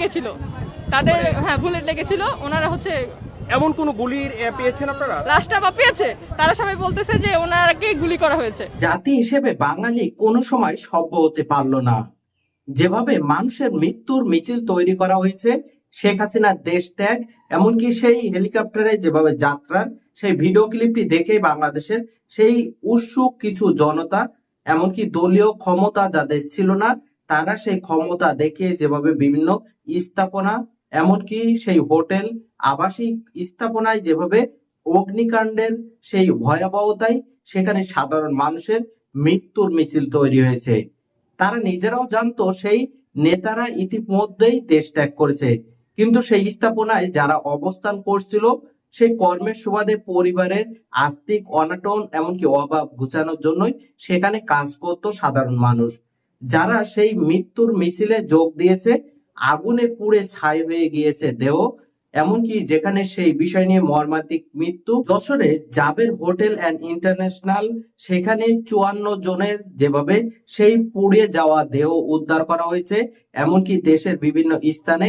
লেগেছিল। তাদের হ্যাঁ বুলেট লেগেছিল। ওনারা হচ্ছে এমন কোন গুলির পেয়েছেন আপনারা? লাশটা বা পেয়েছে? তারা সবাই বলতেছে যে ওনারাকে গুলি করা হয়েছে। জাতি হিসেবে বাঙালি কোনো সময় সভ্য হতে পারল না। যেভাবে মানুষের মৃত্যুর মিছিল তৈরি করা হয়েছে শেখ হাসিনার দেশ ত্যাগ এমনকি সেই হেলিকপ্টারে যেভাবে যাত্রার সেই ভিডিও ক্লিপটি দেখে বাংলাদেশের সেই উৎসুক কিছু জনতা এমনকি দলীয় ক্ষমতা যাদের ছিল না তারা সেই ক্ষমতা দেখে যেভাবে বিভিন্ন স্থাপনা, এমনকি সেই হোটেল, আবাসিক স্থাপনায় যেভাবে অগ্নিকাণ্ডের সেই ভয়াবহতায় সেখানে সাধারণ মানুষের মৃত্যুর মিছিল তৈরি হয়েছে। তারা নিজেরাও জানতো সেই নেতারা ইতিমধ্যেই দেশ ত্যাগ করেছে। কিন্তু সেই স্থাপনায় যারা অবস্থান করছিল, সেই কর্মের সুবাদে পরিবারের আর্থিক অনাটন, এমনকি অভাব ঘুচানোর জন্যই সেখানে কাজ করত সাধারণ মানুষ। যারা সেই মৃত্যুর মিছিলে যোগ দিয়েছে আগুনে পুড়ে ছাই হয়ে গিয়েছে দেহ, এমনকি যেখানে সেই বিষয় নিয়ে মর্মান্তিক মৃত্যু। যশোরে জাবের হোটেল অ্যান্ড ইন্টারন্যাশনাল, সেখানে চুয়ান্ন জনের যেভাবে সেই পুড়ে যাওয়া দেহ উদ্ধার করা হয়েছে, এমনকি দেশের বিভিন্ন স্থানে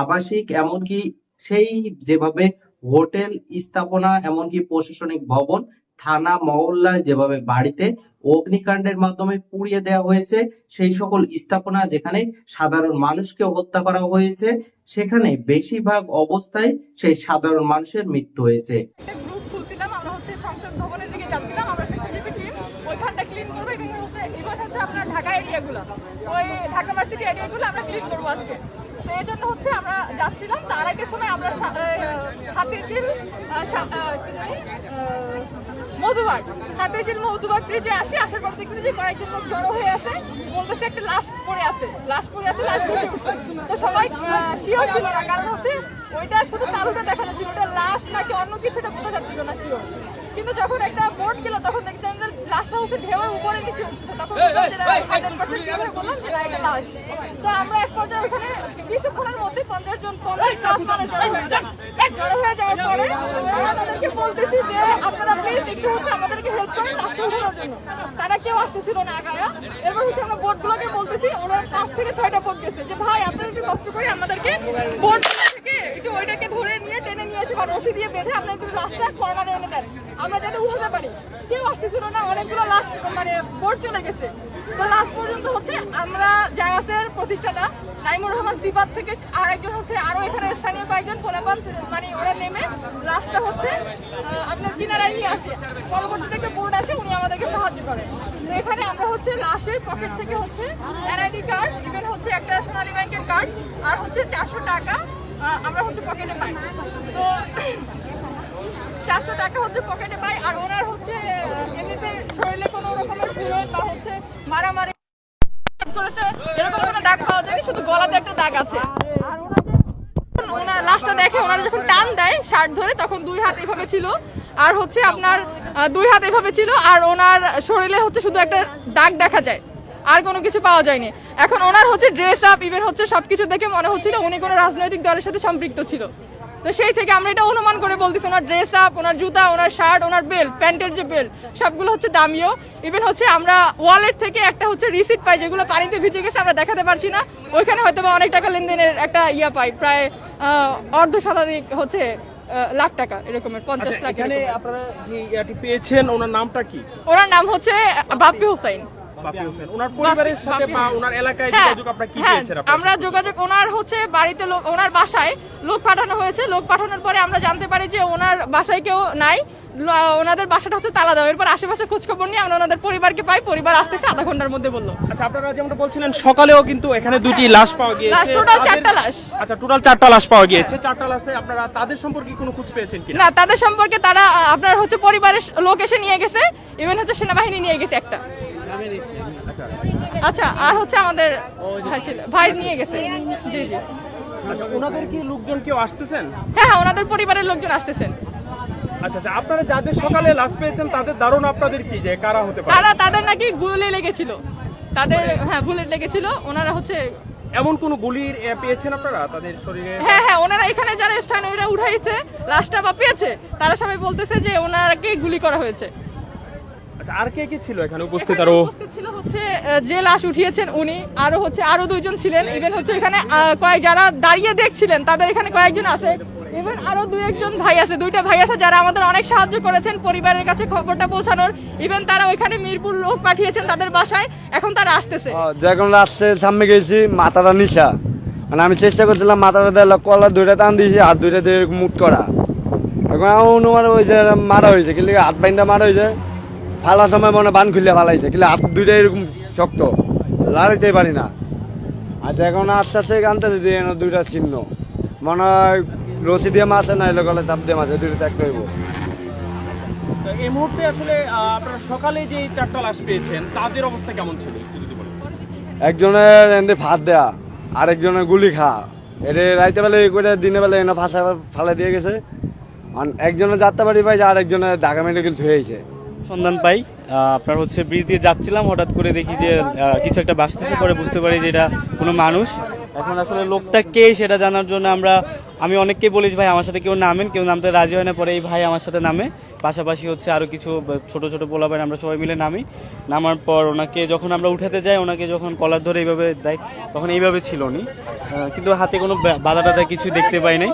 আবাসিক, এমনকি সেই যেভাবে হোটেল স্থাপনা, এমনকি প্রশাসনিক ভবন থানা মহল্লা যেভাবে বাড়িতে অগ্নিকাণ্ডের মাধ্যমে পুড়িয়ে দেওয়া হয়েছে, সেই সকল স্থাপনা যেখানে সাধারণ মানুষকে হত্যা করা হয়েছে, সেখানে বেশিরভাগ অবস্থায় সেই সাধারণ মানুষের মৃত্যু হয়েছে। ঢাকা এরিয়াগুলো ওই ঢাকা ভার্সিটি এরিয়াগুলো আমরা ক্লিন করব আজকে। তো এই জন্য হচ্ছে আমরা যাচ্ছিলাম। তার আগের সময় আমরা হাতির মধুবাগ। হাতির ঝিল মধুবাগ ব্রিজে আসি আসার পর দেখছি যে কয়েকজন লোক জড়ো হয়ে আছে বলতেছে একটা লাশ পড়ে আছে লাশ পড়ে আছে লাশ বসে তো সবাই শিওর ছিল না কারণ হচ্ছে ওইটা শুধু তালুটা দেখা যাচ্ছিল ওটা লাশ নাকি অন্য কিছুটা বোঝা যাচ্ছিল না শিওর কিন্তু যখন একটা বোট গেল তখন দেখছিলাম যে লাশটা হচ্ছে ঢেউয়ের উপরে নিচে উঠছে তখন বুঝলাম যে না, 100% sure বললাম যে এটা লাশ। তো আমরা এক পর্যায়ে ওখানে কিছুক্ষণের মধ্যে পঞ্চাশ জন পঞ্চাশ লাখ মানুষ জড়ো হয়ে যাওয়ার পরে আমরা বলতেছি যে আপনারা প্লিজ একটু হচ্ছে আমাদেরকে হেল্প করেন লাশটা জন্য। তারা কেউ আসতেছিল না আগায়া এবার হচ্ছে আমরা বোর্ডগুলোকে বলতেছি, ওনার পাঁচ থেকে ছয়টা বোর্ড গেছে। যে ভাই, আপনারা একটু কষ্ট করে আমাদেরকে বোট থেকে একটু ওইটাকে ধরে নিয়ে বা রশি দিয়ে বেঁধে আপনার একটু লাশটা কর্নারে এনে দেন আমরা যাতে উঠাতে পারি কেউ আসতেছিল না অনেকগুলো লাশ মানে বোট চলে গেছে তো লাস্ট পর্যন্ত হচ্ছে আমরা জায়াসের প্রতিষ্ঠাতা নাইমুর রহমান সিফাত থেকে আর একজন হচ্ছে আরও এখানে স্থানীয় কয়েকজন পোলাপান মানে ওরা নেমে লাস্টটা হচ্ছে আপনার কিনারায় নিয়ে আসে পরবর্তীতে একটা বোর্ড আসে উনি আমাদেরকে সাহায্য করে তো এখানে আমরা হচ্ছে লাশের পকেট থেকে হচ্ছে এনআইডি কার্ড ইভেন হচ্ছে একটা সোনালী ব্যাংকের কার্ড আর হচ্ছে চারশো টাকা আমরা হচ্ছে পকেটে পাই। তো চারশো টাকা হচ্ছে পকেটে পাই, আর ওনার হচ্ছে এমনিতে শরীরে কোনো রকমের বুলেট বা হচ্ছে মারামারি করেছে, এরকম কোনো দাগ পাওয়া যায়নি, শুধু গলাতে একটা দাগ আছে। আর ওনার লাশটা দেখে ওনারা যখন টান দেয়, শার্ট ধরে, তখন দুই হাত এইভাবে ছিল, আর হচ্ছে আপনার দুই হাত এভাবে ছিল, আর ওনার শরীরে হচ্ছে শুধু একটা দাগ দেখা যায়। আর কোনো কিছু পাওয়া যায়নি। এখন ওনার হচ্ছে ড্রেস আপ ইভেন হচ্ছে সবকিছু দেখে মনে হচ্ছিল উনি কোনো রাজনৈতিক দলের সাথে সম্পৃক্ত ছিল। তো সেই থেকে আমরা এটা অনুমান করে বলতেছি ওনার ড্রেস আপ ওনার জুতা ওনার শার্ট ওনার বেল্ট প্যান্টের যে বেল্ট সবগুলো হচ্ছে দামিও। ইভেন হচ্ছে আমরা ওয়ালেট থেকে একটা হচ্ছে রিসিট পাই যেগুলো পানিতে ভিজে গেছে আমরা দেখাতে পারছি না। ওইখানে হয়তো বা অনেক টাকা লেনদেনের একটা ইয়া পাই প্রায় অর্ধ শতাধিক হচ্ছে লাখ টাকা এরকমের পঞ্চাশ আচ্ছা লাখ এখানে আপনারা যে ইয়াটি পেয়েছেন ওনার নামটা কি? ওনার নাম হচ্ছে বাপ্পি হোসাইন। বাপি হোসেন। ওনার পরিবারের সাথে বা ওনার এলাকায় হ্যাঁ, যোগাযোগ আপনারা কি হ্যাঁ, পেয়েছেন আমরা যোগাযোগ ওনার হচ্ছে বাড়িতে ওনার বাসায় লোক পাঠানো হয়েছে। লোক পাঠানোর পরে আমরা জানতে পারি যে ওনার বাসায় কেউ নাই। ওনাদের বাসাটা হচ্ছে তালা দেওয়া। এরপর আশেপাশে খোঁজ খবর নিয়ে আমরা ওনাদের পরিবারকে পাই। পরিবার আসতেছে আধা ঘণ্টার মধ্যে বলল। আচ্ছা আপনারা যেমনটা বলছিলেন সকালেও কিন্তু এখানে দুটি লাশ পাওয়া গিয়েছে। লাশ, তাদের- চারটা লাশ। আচ্ছা টোটাল চারটা লাশ পাওয়া গিয়েছে। চারটা লাশে আপনারা তাদের সম্পর্কে কোনো খোঁজ পেয়েছেন কিনা? না তাদের সম্পর্কে তারা আপনার হচ্ছে পরিবারের লোক এসে নিয়ে গেছে। ইভেন হচ্ছে সেনাবাহিনী নিয়ে গেছে একটা। আচ্ছা আর হচ্ছে আমাদের ভাই ছিল ভাই নিয়ে গেছে। জি জি। আচ্ছা ওনাদের কি লোকজন কেউ আসতেছেন? হ্যাঁ হ্যাঁ ওনাদের পরিবারের লোকজন আসতেছেন। আচ্ছা আচ্ছা আপনারা যাদের সকালে লাশ পেয়েছেন তাদের ধারণা আপনাদের কি যে কারা হতে পারে? তারা তাদের নাকি গুলি লেগেছিল। তাদের হ্যাঁ বুলেট লেগেছিল। ওনারা হচ্ছে এমন কোন গুলির পেয়েছেন আপনারা তাদের শরীরে? হ্যাঁ হ্যাঁ ওনারা এখানে যারা স্থানীয়রা উঠাইছে লাশটা বা পেয়েছে তারা সবাই বলতেছে যে ওনারাকে গুলি করা হয়েছে। আচ্ছা আর কে কি ছিল এখানে উপস্থিত? আরও উপস্থিত ছিল হচ্ছে যে লাশ উঠিয়েছেন উনি আরও হচ্ছে আরও দুইজন ছিলেন। ইভেন হচ্ছে এখানে কয়েক যারা দাঁড়িয়ে দেখছিলেন তাদের এখানে কয়েকজন আছে। ইভেন আরও দুই একজন ভাই আছে দুইটা ভাই আছে যারা আমাদের অনেক সাহায্য করেছেন পরিবারের কাছে খবরটা পৌঁছানোর। ইভেন তারা ওইখানে মিরপুর লোক পাঠিয়েছেন তাদের বাসায় এখন তারা আসতেছে। যখন রাস্তায় সামনে গেছি মাতারা নিশা মানে আমি চেষ্টা করছিলাম মাথাটা দিয়ে কলা দুইটা টান দিয়েছি হাত দুইটা দিয়ে মুট করা। এখন আমার অনুমান হয়েছে মারা হয়েছে কিন্তু হাত বাইনটা মারা হয়েছে। ফালার সময় মনে বান খুলে ফালাইছে কিন্তু হাত দুইটা এরকম শক্ত। লাড়াইতে পারি না। আচ্ছা এখন আস্তে আস্তে আনতে দিয়ে এনে দুইটা চিহ্ন মনে হয় রশি দিয়ে মাছে না এলে গলে চাপ দিয়ে মাছে দুইটা ত্যাগ হইব। এই মুহূর্তে আসলে আপনারা সকালে যে চারটা লাশ পেয়েছেন তাদের অবস্থা কেমন ছিল একটু যদি বলেন? একজনের এনে ভাত দেয়া আরেকজনের গুলি খা। এটা রাইতে বেলা এই করে দিনে বেলা এনে ফাঁসা ফালে দিয়ে গেছে। একজনের যাত্রা বাড়ি পাইছে আর একজনের ঢাকা মেডিকেল ধুয়েছে সন্ধান পাই। আপনার হচ্ছে ব্রিজ দিয়ে যাচ্ছিলাম, হঠাৎ করে দেখি যে কিছু একটা বাসতেছে পরে বুঝতে পারি যে এটা কোনো মানুষ। এখন আসলে লোকটা কে সেটা জানার জন্য আমরা, আমি অনেককে বলি ভাই, আমার সাথে কেউ নামেন, কেউ নামতে রাজি হয় না। পরে এই ভাই আমার সাথে নামে। পাশাপাশি হচ্ছে আরও কিছু ছোট ছোট পোলাবেন আমরা সবাই মিলে নামি। নামার পর ওনাকে যখন আমরা উঠাতে যাই, ওনাকে যখন কলার ধরে এইভাবে দেয়, তখন এইভাবে ছিল উনি। কিন্তু হাতে কোনো বাধা টাধা কিছু দেখতে পাই নাই।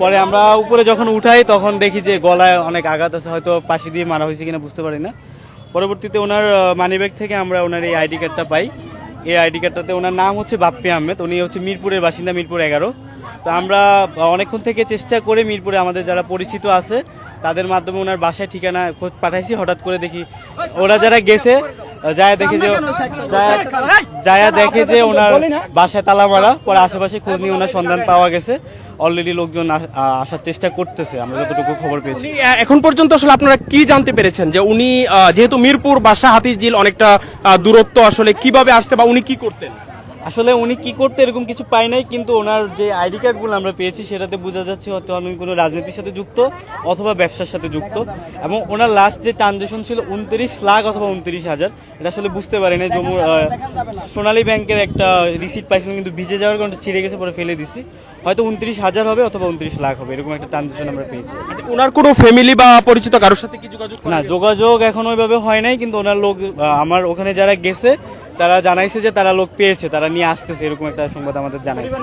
পরে আমরা উপরে যখন উঠাই, তখন দেখি যে গলায় অনেক আঘাত আছে, হয়তো পাশে দিয়ে মারা হয়েছে কিনা বুঝতে পারি না। পরবর্তীতে ওনার মানিব্যাগ থেকে আমরা ওনার এই আইডি কার্ডটা পাই। এই আইডি কার্ডটাতে ওনার নাম হচ্ছে বাপ্পি আহমেদ, উনি হচ্ছে মিরপুরের বাসিন্দা, মিরপুর এগারো। তো আমরা অনেকক্ষণ থেকে চেষ্টা করে মিরপুরে আমাদের যারা পরিচিত আছে, তাদের মাধ্যমে ওনার বাসায় ঠিকানা খোঁজ পাঠাইছি। হঠাৎ করে দেখি ওরা যারা গেছে যায় দেখে যে যায়- দেখে যে ওনার বাসায় তালা মারা পরে আশেপাশে খোঁজ নিয়ে ওনার সন্ধান পাওয়া গেছে। অলরেডি লোকজন আসার চেষ্টা করতেছে আমরা যতটুকু খবর পেয়েছি। এখন পর্যন্ত আসলে আপনারা কি জানতে পেরেছেন যে উনি যেহেতু মিরপুর বাসা হাতিঝিল অনেকটা দূরত্ব আসলে কীভাবে আসতে বা উনি কি করতেন? আসলে উনি কি করতে এরকম কিছু পাই নাই কিন্তু ওনার যে আইডি কার্ডগুলো আমরা পেয়েছি সেটাতে বোঝা যাচ্ছে হয়তো আমি কোনো রাজনীতির সাথে যুক্ত অথবা ব্যবসার সাথে যুক্ত। এবং ওনার লাস্ট যে ট্রানজেকশন ছিল উনত্রিশ লাখ অথবা উনত্রিশ হাজার এটা আসলে বুঝতে পারি না আহ, সোনালী ব্যাংকের একটা রিসিট পাইছিলাম কিন্তু ভিজে যাওয়ার কারণে ছিঁড়ে গেছে পরে ফেলে দিছি। হয়তো উনত্রিশ হাজার হবে অথবা উনত্রিশ লাখ হবে এরকম একটা ট্রানজেকশন আমরা পেয়েছি। আচ্ছা ওনার কোনো ফ্যামিলি বা পরিচিত কারোর সাথে কি যোগাযোগ না যোগাযোগ এখন ওইভাবে হয় নাই কিন্তু ওনার লোক আমার ওখানে যারা গেছে তারা জানাইছে যে তারা লোক পেয়েছে তারা নিয়ে আসতেছে এরকম একটা সংবাদ আমাদের জানাইছে।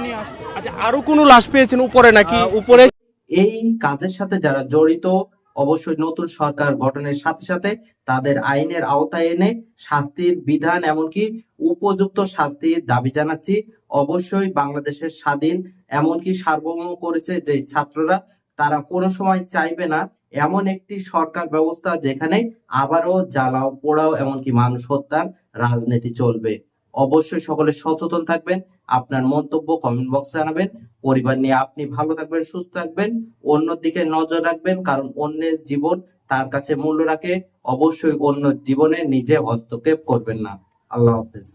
আচ্ছা আরও কোনো লাশ পেয়েছেন উপরে নাকি? উপরে এই কাজের সাথে যারা জড়িত অবশ্যই নতুন সরকার গঠনের সাথে সাথে তাদের আইনের আওতায় এনে শাস্তির বিধান এমনকি উপযুক্ত শাস্তির দাবি জানাচ্ছি। অবশ্যই বাংলাদেশের স্বাধীন এমনকি সার্বভৌম করেছে যে ছাত্ররা তারা কোনো সময় চাইবে না এমন একটি সরকার ব্যবস্থা যেখানে আবারও জ্বালাও, পোড়াও, এমনকি মানুষ হত্যার রাজনীতি চলবে। অবশ্যই সকলে সচেতন থাকবেন, আপনার মন্তব্য কমেন্ট বক্সে জানাবেন। পরিবার নিয়ে আপনি ভালো থাকবেন, সুস্থ থাকবেন অন্যর দিকে নজর রাখবেন, কারণ অন্যের জীবন তার কাছে মূল্য রাখে। অবশ্যই অন্য জীবনে নিজে হস্তক্ষেপ করবেন না। আল্লাহ হাফেজ।